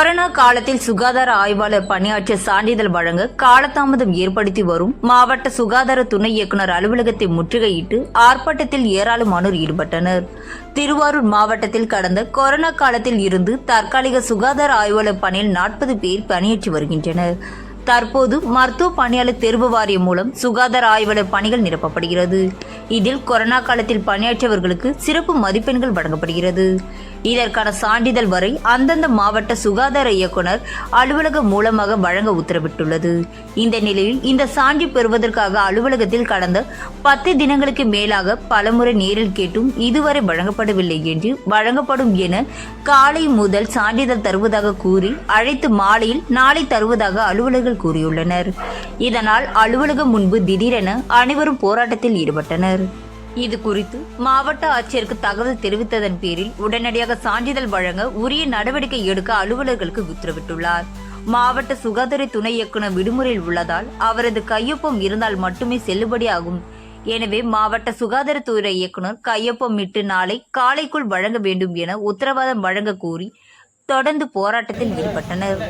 Corona காலத்தில் சுகாதார ஆய்வாளர் பணியாற்றிய சான்றிதழ் வழங்க காலதாமதம் ஏற்படுத்தி வரும் மாவட்ட சுகாதார துணை இயக்குநர் அலுவலகத்தை முற்றுகையிட்டு ஆர்ப்பாட்டத்தில் ஏராளமானோர் ஈடுபட்டனர். திருவாரூர் மாவட்டத்தில் கடந்த கொரோனா காலத்தில் இருந்து தற்காலிக சுகாதார ஆய்வாளர் பணியில் நாற்பது பேர் பணியாற்றி வருகின்றனர். தற்போது மருத்துவ பணியாளர் தேர்வு வாரியம் மூலம் சுகாதார ஆய்வாளர் பணிகள் நிரப்பப்படுகிறது. இதில் கொரோனா காலத்தில் பணியாற்றியவர்களுக்கு சிறப்பு மதிப்பெண்கள் வழங்கப்படுகிறது. இதற்கான சான்றிதழ் வரை அந்தந்த மாவட்ட சுகாதார இயக்குனர் அலுவலகம் மூலமாக வழங்க உத்தரவிட்டுள்ளது. இந்த நிலையில் இந்த சான்றி பெறுவதற்காக அலுவலகத்தில் கடந்த பத்து தினங்களுக்கு மேலாக பலமுறை நேரில் கேட்டும் இதுவரை வழங்கப்படவில்லை என்று வழங்கப்படும் என காலை முதல் சான்றிதழ் தருவதாக கூறி அழைத்து மாலையில் நாளை தருவதாக அலுவலர்கள் கூறியுள்ளனர். இதனால் அலுவலகம் முன்பு திடீரென அனைவரும் போராட்டத்தில் ஈடுபட்டனர். இது குறித்து மாவட்ட ஆட்சியருக்கு தகவல் தெரிவித்ததன் பேரில் உடனடியாக சான்றிதழ் வழங்க உரிய நடவடிக்கை எடுக்க அலுவலர்களுக்கு உத்தரவிட்டுள்ளார். மாவட்ட சுகாதார துணை இயக்குனர் விடுமுறையில் உள்ளதால் அவரது கையொப்பம் இருந்தால் மட்டுமே செல்லுபடியாகும். எனவே மாவட்ட சுகாதாரத்துறை இயக்குனர் கையொப்பமிட்டு நாளை காலைக்குள் வழங்க வேண்டும் என உத்தரவாதம் வழங்க கோரி தொடர்ந்து போராட்டத்தில் ஈடுபட்டனர்.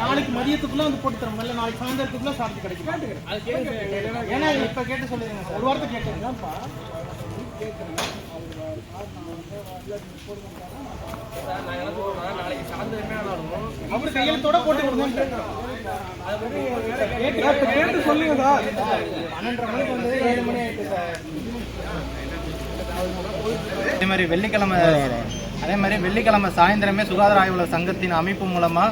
நாளைக்கு மதியத்துக்குள்ள வந்து போட்டு தரோம் இல்ல நாளைக்கு சாயந்தரத்துக்குள்ள சாப்பிட்டு கிடைக்கும். ஏன்னா இப்ப கேட்டு சொல்லுங்க ஒரு வாரத்தை கேட்டுருங்கப்பா அவரு கையெழுத்தோட போட்டு கொடுங்க கேட்டு கேட்டு சொல்லுங்க சார். பன்னெண்டரை மணிக்கு வந்து ஏழு மணி ஆயிட்டு சார். அதே மாதிரி வெள்ளிக்கிழமை அதே மாதிரி வெள்ளிக்கிழமை சாயந்தரமே சுகாதார ஆய்வாளர் சங்கத்தின் அமைப்பு மூலமா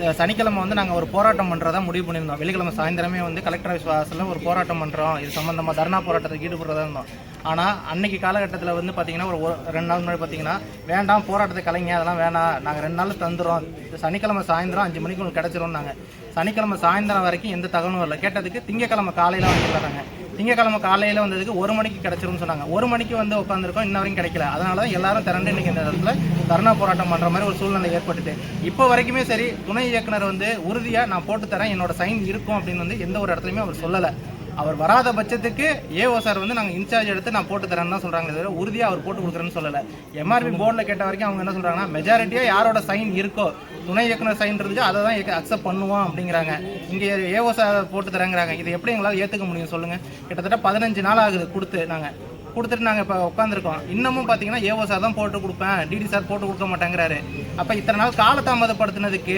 சனிக்கிழமை வந்து நாங்கள் ஒரு போராட்டம் பண்ணுறதா முடிவு பண்ணியிருந்தோம். வெள்ளிக்கிழமை சாயந்தரமே வந்து கலெக்டர் ஆஃபீஸ் வாசலில் ஒரு போராட்டம் பண்ணுறோம் இது சம்மந்தமாக தர்ணா போராட்டத்துக்கு ஈடுபடுறதா இருந்தோம். ஆனால் அன்னைக்கு காலகட்டத்தில் வந்து பார்த்தீங்கன்னா ஒரு ஒரு- ரெண்டு நாள் முன்னாடி பார்த்தீங்கன்னா வேண்டாம் போராட்டத்தை கலைங்க அதெல்லாம் வேணாம். நாங்கள் ரெண்டு நாள் தந்துடும் சனிக்கிழமை சாயந்தரம் அஞ்சு மணிக்கு உங்களுக்கு கிடச்சிரும் நாங்கள் சனிக்கிழமை சாயந்தரம் வரைக்கும் எந்த தகவலும் வரல. கேட்டதுக்கு திங்கக்கிழமை காலையில் வந்துருக்காங்க திங்கக்கிழமை காலையில் வந்ததுக்கு ஒரு மணிக்கு கிடச்சிரும்னு சொன்னாங்க. ஒரு மணிக்கு வந்து உட்காந்துருக்கோம் இன்ன வரைக்கும் கிடைக்கல. அதனால தான் எல்லாரும் திரண்டு இன்றைக்கி இந்த இடத்துல தர்ணா போராட்டம் பண்ணுற மாதிரி ஒரு சூழ்நிலை ஏற்பட்டுட்டு. இப்போ வரைக்குமே சரி துணை இயக்குனர் வந்து உறுதியாக நான் போட்டு தரேன் என்னோட சைன் இருக்கும் அப்படின்னு வந்து எந்த ஒரு இடத்துலையுமே அவர் சொல்லலை. அவர் வராத பட்சத்துக்கு ஏஓ சார் வந்து நாங்கள் இன்சார்ஜ் எடுத்து நான் போட்டு தரேன்னு தான் சொல்கிறாங்க தவிர உறுதியாக அவர் போட்டு கொடுக்குறேன்னு சொல்லலை. எம்ஆர்பி போர்டில் கேட்ட வரைக்கும் அவங்க என்ன சொல்கிறாங்கன்னா மெஜாரிட்டியாக யாரோட சைன் இருக்கோ துணை இயக்குனர் சைன் இருந்துச்சு அதை தான் அக்செப்ட் பண்ணுவோம் அப்படிங்கிறாங்க. இங்கே ஏஓ சார் போட்டு தரேங்கிறாங்க. இது எப்படி எங்களால் ஏற்றுக்க முடியும் சொல்லுங்கள் கிட்டத்தட்ட பதினஞ்சு நாள் ஆகுது கொடுத்து நாங்கள் கொடுத்துட்டு நாங்கள் இப்போ உட்காந்துருக்கோம் இன்னமும் பார்த்தீங்கன்னா ஏஓ சார் தான் போட்டு கொடுப்பேன். டிடி சார் போட்டு கொடுக்க மாட்டேங்கிறாரு. அப்போ இத்தனை நாள் காலதாமதப்படுத்தினதுக்கு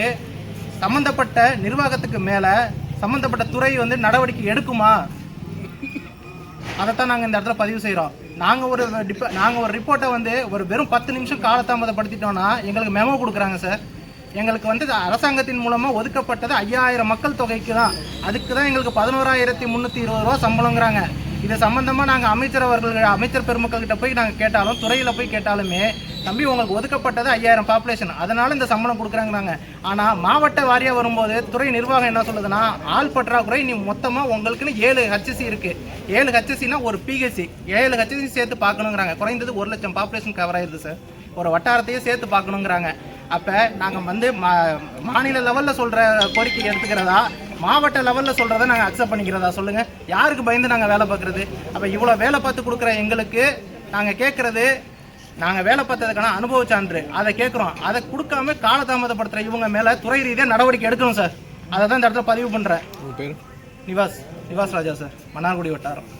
சம்மந்தப்பட்ட நிர்வாகத்துக்கு மேலே சம்மந்தப்பட்ட துறை வந்து நடவடிக்கை எடுக்குமா? அதைத்தான் நாங்கள் இந்த இடத்துல பதிவு செய்கிறோம் நாங்கள் ஒரு டிப நாங்கள் ஒரு ரிப்போர்ட்டை வந்து ஒரு வெறும் பத்து நிமிஷம் காலதாமதப்படுத்திட்டோம்னா எங்களுக்கு மெமோ கொடுக்குறாங்க சார் எங்களுக்கு வந்து அரசாங்கத்தின் மூலமாக ஒதுக்கப்பட்டது ஐயாயிரம் மக்கள் தொகைக்கு தான் அதுக்கு தான் எங்களுக்கு பதினோராயிரத்தி முந்நூற்றி இருபது ரூபா சம்பளங்கிறாங்க இது சம்பந்தமாக நாங்கள் அமைச்சர் அவர்கள் அமைச்சர் பெருமக்கள்கிட்ட போய் நாங்கள் கேட்டாலும் துறையில் போய் கேட்டாலுமே தம்பி உங்களுக்கு ஒதுக்கப்பட்டது ஐயாயிரம் பாப்புலேஷன் அதனால இந்த சம்பளம் கொடுக்குறாங்கிறாங்க. ஆனால் மாவட்ட வாரியாக வரும்போது துறை நிர்வாகம் என்ன சொல்லுதுன்னா ஆள் பற்றாக்குறை நீ மொத்தமாக உங்களுக்குன்னு ஏழு ஹச்எஸ்சி இருக்குது ஏழு ஹச்எஸ்சினா ஒரு பிஹெசி ஏழு ஹச்எஸ்சி சேர்த்து பார்க்கணுங்கிறாங்க. குறைந்தது ஒரு லட்சம் பாப்புலேஷன் கவர் ஆயிருது சார் ஒரு வட்டாரத்தையே சேர்த்து பார்க்கணுங்கிறாங்க. அப்போ நாங்கள் வந்து மா- மாநில லெவலில் சொல்கிற கோரிக்கை எடுத்துக்கிறதா மாவட்ட லெவலில் சொல்கிறத நாங்கள் அக்செப்ட் பண்ணிக்கிறதா? சொல்லுங்கள் யாருக்கு பயந்து நாங்கள் வேலை பார்க்குறது? அப்போ இவ்வளோ வேலை பார்த்து கொடுக்குற எங்களுக்கு நாங்கள் கேட்குறது நாங்கள் வேலை பார்த்ததுக்கான அனுபவ சான்று. அதை கேட்குறோம். அதை கொடுக்காம காலதாமதப்படுத்துகிற இவங்க மேலே துறை ரீதியாக நடவடிக்கை எடுக்கணும் சார். அதை தான் இந்த இடத்துல பதிவு பண்ணுறேன் நிவாஸ். நிவாஸ் ராஜா சார். மன்னார்குடி வட்டாரம்.